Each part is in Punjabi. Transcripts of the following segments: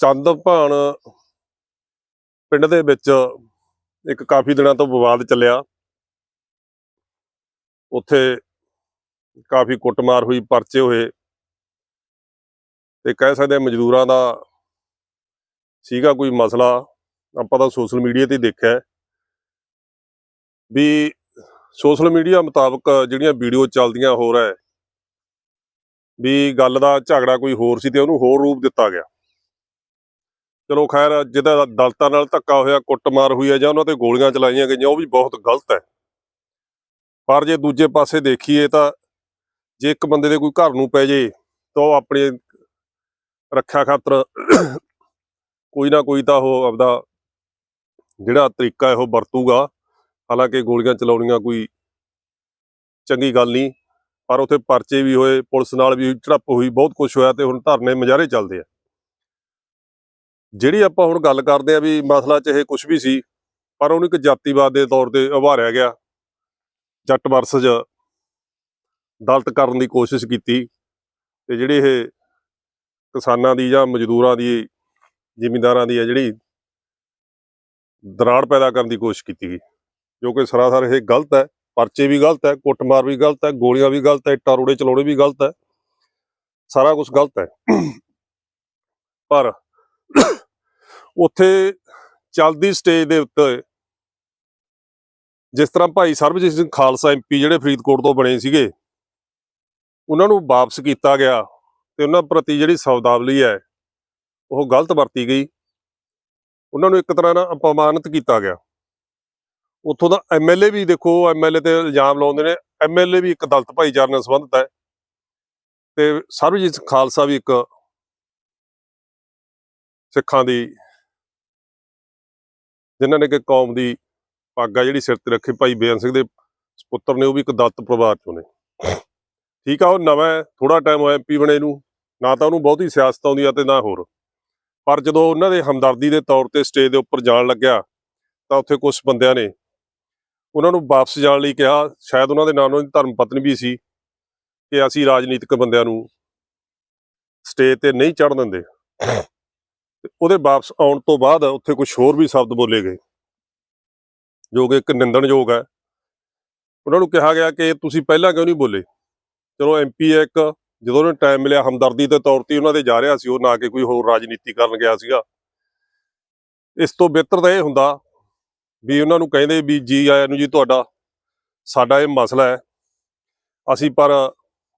ਚੰਦ ਭਾਣ ਪਿੰਡ ਦੇ ਵਿੱਚ ਇੱਕ ਕਾਫੀ ਦਿਨਾਂ ਤੋਂ ਵਿਵਾਦ ਚੱਲਿਆ। ਉੱਥੇ ਕਾਫੀ ਕੁੱਟਮਾਰ ਹੋਈ, ਪਰਚੇ ਹੋਏ ਤੇ ਕਹਿ ਸਕਦੇ ਮਜ਼ਦੂਰਾਂ ਦਾ ਸੀਗਾ ਕੋਈ ਮਸਲਾ। ਆਪਾਂ ਤਾਂ ਸੋਸ਼ਲ ਮੀਡੀਆ ਤੇ ਦੇਖਿਆ ਵੀ ਸੋਸ਼ਲ ਮੀਡੀਆ ਮੁਤਾਬਕ ਜਿਹੜੀਆਂ ਵੀਡੀਓ ਚੱਲਦੀਆਂ ਹੋ ਰਿਹਾ ਹੈ ਵੀ ਗੱਲ ਦਾ ਝਗੜਾ ਕੋਈ ਹੋਰ ਸੀ ਤੇ ਉਹਨੂੰ ਹੋਰ ਰੂਪ ਦਿੱਤਾ ਗਿਆ। ਚਲੋ ਖੈਰ, ਜਿਹਦਾ ਦਲਤਾਂ ਨਾਲ ਧੱਕਾ ਹੋਇਆ, ਕੁੱਟਮਾਰ ਹੋਈ ਹੈ ਜਾਂ ਉਹਨਾਂ ਤੇ ਗੋਲੀਆਂ ਚਲਾਈਆਂ ਗਈਆਂ, ਉਹ ਵੀ ਬਹੁਤ ਗਲਤ ਹੈ। ਪਰ ਜੇ ਦੂਜੇ ਪਾਸੇ ਦੇਖੀਏ ਤਾਂ ਜੇ ਇੱਕ ਬੰਦੇ ਦੇ ਕੋਈ ਘਰ ਨੂੰ ਪੈ ਜੇ, ਤਾਂ ਉਹ ਆਪਣੀ ਰੱਖਿਆ ਖਾਤਰ ਕੋਈ ਨਾ ਕੋਈ ਤਾਂ ਉਹ ਆਪਦਾ ਜਿਹੜਾ ਤਰੀਕਾ ਹੈ ਉਹ ਵਰਤੂਗਾ। ਹਾਲਾਂਕਿ ਗੋਲੀਆਂ ਚਲਾਉਣੀਆਂ ਕੋਈ ਚੰਗੀ ਗੱਲ ਨਹੀਂ, ਪਰ ਉੱਥੇ ਪਰਚੇ ਵੀ ਹੋਏ, ਪੁਲਿਸ ਨਾਲ ਵੀ ਝੜਪ ਹੋਈ, ਬਹੁਤ ਕੁਝ ਹੋਇਆ ਤੇ ਹੁਣ ਧਰਨੇ ਮਜਾਰੇ ਚੱਲਦੇ ਆ। ਜਿਹੜੀ ਆਪਾਂ ਹੁਣ ਗੱਲ ਕਰਦੇ ਆ ਵੀ ਮਸਲਾ ਚਾਹੇ ਕੁਝ ਵੀ ਸੀ, ਪਰ ਉਹਨੂੰ ਇੱਕ ਜਾਤੀਵਾਦ ਦੇ ਤੌਰ ਤੇ ਉਭਾਰਿਆ ਗਿਆ, ਜੱਟ ਵਰਸਜ ਦਲਤ ਕਰਨ ਦੀ ਕੋਸ਼ਿਸ਼ ਕੀਤੀ ਤੇ ਜਿਹੜੀ ਇਹ ਕਿਸਾਨਾਂ ਦੀ ਜਾਂ ਮਜ਼ਦੂਰਾਂ ਦੀ, ਜ਼ਿਮੀਂਦਾਰਾਂ ਦੀ ਹੈ ਜਿਹੜੀ ਦਰਾੜ ਪੈਦਾ ਕਰਨ ਦੀ ਕੋਸ਼ਿਸ਼ ਕੀਤੀ ਗਈ, ਜੋ ਕਿ ਸਰਾਸਰ ਇਹ ਗਲਤ ਹੈ, ਪਰਚੇ ਵੀ ਗਲਤ ਹੈ, ਕੁੱਟਮਾਰ ਵੀ ਗਲਤ ਹੈ, ਗੋਲੀਆਂ ਵੀ ਗਲਤ ਹੈ, ਇੱਟਾਂ ਰੋੜੇ ਚਲਾਉਣੇ ਵੀ ਗਲਤ ਹੈ, ਸਾਰਾ ਕੁਝ ਗਲਤ ਹੈ। ਪਰ ਉੱਥੇ ਚੱਲਦੀ ਸਟੇਜ ਦੇ ਉੱਤੇ ਜਿਸ ਤਰ੍ਹਾਂ ਭਾਈ ਸਰਬਜੀਤ ਸਿੰਘ ਖਾਲਸਾ ਐਮਪੀ ਜਿਹੜੇ ਫਰੀਦਕੋਟ ਤੋਂ ਬਣੇ ਸੀਗੇ, ਉਹਨਾਂ ਨੂੰ ਵਾਪਸ ਕੀਤਾ ਗਿਆ ਤੇ ਉਹਨਾਂ ਪ੍ਰਤੀ ਜਿਹੜੀ ਸ਼ਬਦਾਵਲੀ ਹੈ, ਉਹ ਗਲਤ ਵਰਤੀ ਗਈ। ਉਹਨਾਂ ਨੂੰ ਇੱਕ ਤਰ੍ਹਾਂ ਨਾਲ ਅਪਮਾਨਿਤ ਕੀਤਾ ਗਿਆ। ਉੱਥੋਂ ਦਾ ਐਮਐਲਏ ਵੀ ਦੇਖੋ ਐਮਐਲਏ ਤੇ ਇਲਜ਼ਾਮ ਲਾਉਂਦੇ ਨੇ ਐਮਐਲਏ ਵੀ ਇੱਕ ਦਲਤ ਭਾਈਚਾਰੇ ਨਾਲ ਸੰਬੰਧਿਤ ਹੈ। ਤੇ ਸਰਬਜੀਤ ਸਿੰਘ ਖਾਲਸਾ ਵੀ ਇੱਕ ਸਿੱਖਾਂ ਦੀ ਜਿਨ੍ਹਾਂ ਨੇ ਕਿ ਕੌਮ ਦੀ ਪੱਗ ਆ ਜਿਹੜੀ ਸਿਰ ਤੇ ਰੱਖੀ, ਭਾਈ ਬੇਅੰਤ ਸਿੰਘ ਦੇ ਸੁਪੁੱਤਰ ਨੇ, ਉਹ ਵੀ ਇੱਕ ਦਲਤ ਪਰਿਵਾਰ ਚੋਂ ਨੇ। ਠੀਕ ਆ, ਉਹ ਨਵਾਂ ਥੋੜਾ ਟਾਈਮ ਹੋਇਆ ਐਮਪੀ ਬਣੇ ਨੂੰ, ਨਾ ਤਾਂ ਉਹਨੂੰ ਬਹੁਤੀ ਸਿਆਸਤ ਆਉਂਦੀ ਆ ਤੇ ਨਾ ਹੋਰ। ਪਰ ਜਦੋਂ ਉਹਨਾਂ ਦੇ ਹਮਦਰਦੀ ਦੇ ਤੌਰ ਤੇ ਸਟੇਜ ਦੇ ਉੱਪਰ ਜਾਣ ਲੱਗਿਆ, ਤਾਂ ਉੱਥੇ ਕੁਝ ਬੰਦਿਆਂ ਨੇ ਉਹਨਾਂ ਨੂੰ ਵਾਪਸ ਜਾਣ ਲਈ ਕਿਹਾ। ਸ਼ਾਇਦ ਉਹਨਾਂ ਦੇ ਨਾਲ ਉਹਨਾਂ ਦੀ ਧਰਮ ਪਤਨੀ ਵੀ ਸੀ ਕਿ ਅਸੀਂ ਰਾਜਨੀਤਿਕ ਬੰਦਿਆਂ ਨੂੰ ਸਟੇਜ ਤੇ ਨਹੀਂ ਚੜ੍ਹਨ ਦਿੰਦੇ। ਉਹਦੇ ਵਾਪਸ ਆਉਣ ਤੋਂ ਬਾਅਦ ਉੱਥੇ ਕੁਝ ਹੋਰ ਵੀ ਸ਼ਬਦ ਬੋਲੇ ਗਏ। ਜੋ ਕਿ ਇੱਕ ਨਿੰਦਣਯੋਗ ਹੈ। ਉਹਨਾਂ ਨੂੰ ਕਿਹਾ ਗਿਆ ਕਿ ਤੁਸੀਂ ਪਹਿਲਾਂ ਕਿਉਂ ਨਹੀਂ ਬੋਲੇ? ਚਲੋ ਐਮਪੀ ਹੈ ਇੱਕ, ਜਦੋਂ ਉਹਨੂੰ ਟਾਈਮ ਮਿਲਿਆ ਹਮਦਰਦੀ ਦੇ ਤੌਰ ਤੇ ਉਹਨਾਂ ਦੇ ਜਾ ਰਿਹਾ ਸੀ, ਉਹ ਨਾ ਕਿ ਕੋਈ ਹੋਰ ਰਾਜਨੀਤੀ ਕਰਨ ਗਿਆ ਸੀਗਾ। ਇਸ ਤੋਂ ਬਿਹਤਰ ਤਾਂ ਇਹ ਹੁੰਦਾ ਵੀ ਉਹਨਾਂ ਨੂੰ ਕਹਿੰਦੇ ਵੀ ਜੀ ਆਇਆਂ ਨੂੰ ਜੀ ਤੁਹਾਡਾ, ਸਾਡਾ ਇਹ ਮਸਲਾ ਹੈ। ਅਸੀਂ ਪਰ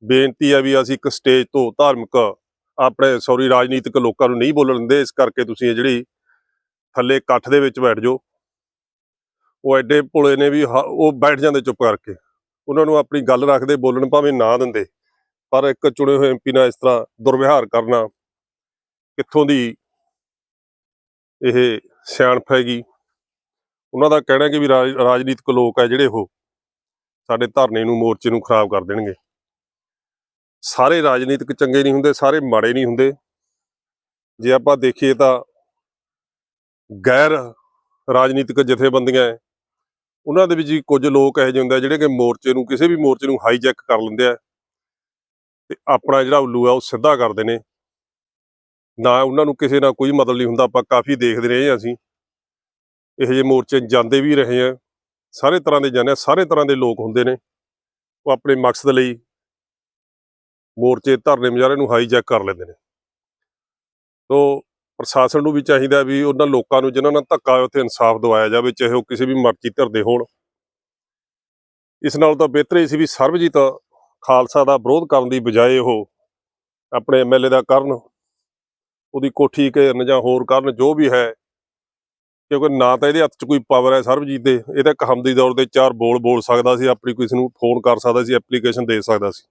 ਬੇਨਤੀ ਹੈ ਵੀ ਅਸੀਂ ਇੱਕ ਸਟੇਜ ਤੋਂ ਧਾਰਮਿਕ ਆਪਣੇ ਸੌਰੀ ਰਾਜਨੀਤਿਕ ਲੋਕਾਂ ਨੂੰ ਨਹੀਂ ਬੋਲਣ ਦਿੰਦੇ, ਇਸ ਕਰਕੇ ਤੁਸੀਂ ਇਹ ਜਿਹੜੀ ਥੱਲੇ ਇਕੱਠ ਦੇ ਵਿੱਚ ਬੈਠ ਜਾਓ। ਉਹ ਐਡੇ ਭੋਲੇ ਨੇ ਵੀ ਹ- ਉਹ ਬੈਠ ਜਾਂਦੇ ਚੁੱਪ ਕਰਕੇ। ਉਹਨਾਂ ਨੂੰ ਆਪਣੀ ਗੱਲ ਰੱਖਦੇ ਬੋਲਣ ਭਾਵੇਂ ਨਾ ਦਿੰਦੇ। ਪਰ ਇੱਕ ਚੁਣੇ ਹੋਏ ਐਮਪੀ ਨਾਲ ਇਸ ਤਰ੍ਹਾਂ ਦੁਰਵਿਹਾਰ ਕਰਨਾ ਕਿੱਥੋਂ ਦੀ ਇਹ ਸਿਆਣਪ ਹੈਗੀ? ਉਹਨਾਂ ਦਾ ਕਹਿਣਾ ਕਿ ਵੀ ਰਾਜ- ਰਾਜਨੀਤਿਕ ਲੋਕ ਹੈ ਜਿਹੜੇ ਉਹ ਸਾਡੇ ਧਰਨੇ ਨੂੰ, ਮੋਰਚੇ ਨੂੰ ਖਰਾਬ ਕਰ ਦੇਣਗੇ। ਸਾਰੇ ਰਾਜਨੀਤਿਕ ਚੰਗੇ ਨਹੀਂ ਹੁੰਦੇ ਸਾਰੇ ਮਾੜੇ ਨਹੀਂ ਹੁੰਦੇ। ਜੇ ਆਪਾਂ ਦੇਖੀਏ ਤਾਂ ਗੈਰ ਰਾਜਨੀਤਿਕ ਜਥੇਬੰਦੀਆਂ ਹੈ, ਉਹਨਾਂ ਦੇ ਵਿੱਚ ਵੀ ਕੁਝ ਲੋਕ ਇਹੋ ਜਿਹੇ ਹੁੰਦੇ ਆ ਜਿਹੜੇ ਕਿ ਮੋਰਚੇ ਨੂੰ ਕਿਸੇ ਵੀ ਮੋਰਚੇ ਨੂੰ ਹਾਈਜੈਕ ਕਰ ਲੈਂਦੇ ਆ ਤੇ ਆਪਣਾ ਜਿਹੜਾ ਉੱਲੂ ਆ ਉਹ ਸਿੱਧਾ ਕਰਦੇ ਨੇ। ਨਾ ਉਹਨਾਂ ਨੂੰ ਕਿਸੇ ਨਾਲ ਕੋਈ ਮਤਲਬ ਨਹੀਂ ਹੁੰਦਾ ਆਪਾਂ ਕਾਫੀ ਦੇਖਦੇ ਰਹੇ ਹਾਂ ਅਸੀਂ। ਇਹੋ ਜਿਹੇ ਮੋਰਚੇ ਜਾਂਦੇ ਵੀ ਰਹੇ ਆ ਸਾਰੇ ਤਰ੍ਹਾਂ ਦੇ ਜਾਂਦੇ ਆ ਸਾਰੇ ਤਰ੍ਹਾਂ ਦੇ ਲੋਕ ਹੁੰਦੇ ਨੇ। ਉਹ ਆਪਣੇ ਮਕਸਦ ਲਈ ਮੋਰਚੇ ਧਰਨੇ ਮੁਜ਼ਾਹਰੇ ਨੂੰ ਹਾਈਜੈਕ ਕਰ ਲੈਂਦੇ ਨੇ। ਸੋ ਪ੍ਰਸ਼ਾਸਨ ਨੂੰ ਵੀ ਚਾਹੀਦਾ ਵੀ ਉਹਨਾਂ ਲੋਕਾਂ ਨੂੰ ਜਿਨ੍ਹਾਂ ਨਾਲ ਧੱਕਾ ਹੋਇਆ, ਉੱਥੇ ਇਨਸਾਫ ਦਿਵਾਇਆ ਜਾਵੇ, ਚਾਹੇ ਉਹ ਕਿਸੇ ਵੀ ਮਰਜ਼ੀ ਧਿਰ ਦੇ ਹੋਣ। ਇਸ ਨਾਲ ਤਾਂ ਬਿਹਤਰ ਹੀ ਸੀ ਵੀ ਸਰਬਜੀਤ ਖਾਲਸਾ ਦਾ ਵਿਰੋਧ ਕਰਨ ਦੀ ਬਜਾਏ ਉਹ ਆਪਣੇ ਐਮਐਲਏ ਦਾ ਕਰਨ, ਉਹਦੀ ਕੋਠੀ ਘੇਰਨ ਜਾਂ ਹੋਰ ਕਰਨ, ਜੋ ਵੀ ਹੈ, ਕਿਉਂਕਿ ਨਾ ਤਾਂ ਇਹਦੇ ਹੱਥ 'ਚ ਕੋਈ ਪਾਵਰ ਹੈ ਸਰਬਜੀਤ ਦੇ, ਇਹ ਤਾਂ ਇੱਕ ਹਮਦੀ ਦੌਰ ਦੇ ਚਾਰ ਬੋਲ ਬੋਲ ਸਕਦਾ ਸੀ, ਆਪਣੀ ਕਿਸੇ ਨੂੰ ਫੋਨ ਕਰ ਸਕਦਾ ਸੀ ਐਪਲੀਕੇਸ਼ਨ ਦੇ ਸਕਦਾ ਸੀ।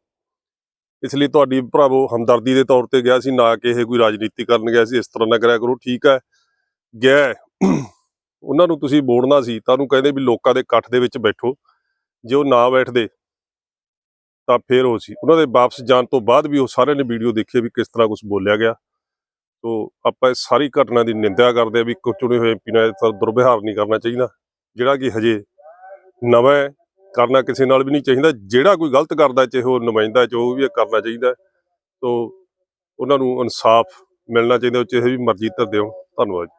ਇਸ ਲਈ ਤੁਹਾਡੀ ਭਰਾਵੋ ਹਮਦਰਦੀ ਦੇ ਤੌਰ ਤੇ ਗਿਆ ਸੀ, ਨਾ ਕਿ ਇਹ ਕੋਈ ਰਾਜਨੀਤੀ ਕਰਨ ਗਿਆ ਸੀ, ਇਸ ਤਰ੍ਹਾਂ ਨਾ ਕਰਿਆ ਕਰੋ, ਠੀਕ ਹੈ। ਗਿਆ ਉਹਨਾਂ ਨੂੰ ਤੁਸੀਂ ਬੋੜਨਾ ਸੀ, ਤਾਂ ਉਹਨੂੰ ਕਹਿੰਦੇ ਵੀ ਲੋਕਾਂ ਦੇ ਇਕੱਠ ਦੇ ਵਿੱਚ ਬੈਠੋ। ਜੇ ਉਹ ਨਾ ਬੈਠਦੇ, ਤਾਂ ਫੇਰ ਉਹ ਸੀ। ਉਹਨਾਂ ਦੇ ਵਾਪਸ ਜਾਣ ਤੋਂ ਬਾਅਦ ਵੀ ਉਹ ਸਾਰਿਆਂ ਨੇ ਵੀਡੀਓ ਦੇਖੀ ਵੀ ਕਿਸ ਤਰ੍ਹਾਂ ਕੁਝ ਬੋਲਿਆ ਗਿਆ। ਸੋ ਆਪਾਂ ਇਸ ਸਾਰੀ ਘਟਨਾ ਦੀ ਨਿੰਦਿਆ ਕਰਦੇ ਆ ਵੀ ਇੱਕ ਚੁਣੇ ਹੋਏ ਐਮਪੀ ਨਾਲ ਇਸ ਦੁਰਵਿਹਾਰ ਨਹੀਂ ਕਰਨਾ ਚਾਹੀਦਾ, ਜਿਹੜਾ ਕਿ ਹਜੇ ਨਵਾਂ ਕਰਨਾ ਕਿਸੇ ਨਾਲ ਵੀ ਨਹੀਂ ਚਾਹੀਦਾ। ਜਿਹੜਾ ਕੋਈ ਗਲਤ ਕਰਦਾ, ਚਾਹੇ ਉਹ ਨੁਮਾਇੰਦਾ, ਚਾਹੇ ਉਹ ਵੀ ਕਰਨਾ ਚਾਹੀਦਾ ਤੋ ਉਹਨਾਂ ਨੂੰ ਇਨਸਾਫ ਮਿਲਣਾ ਚਾਹੀਦਾ, ਚਾਹੇ ਵੀ ਮਰਜ਼ੀ ਧਰ ਦਿਓ ਧੰਨਵਾਦ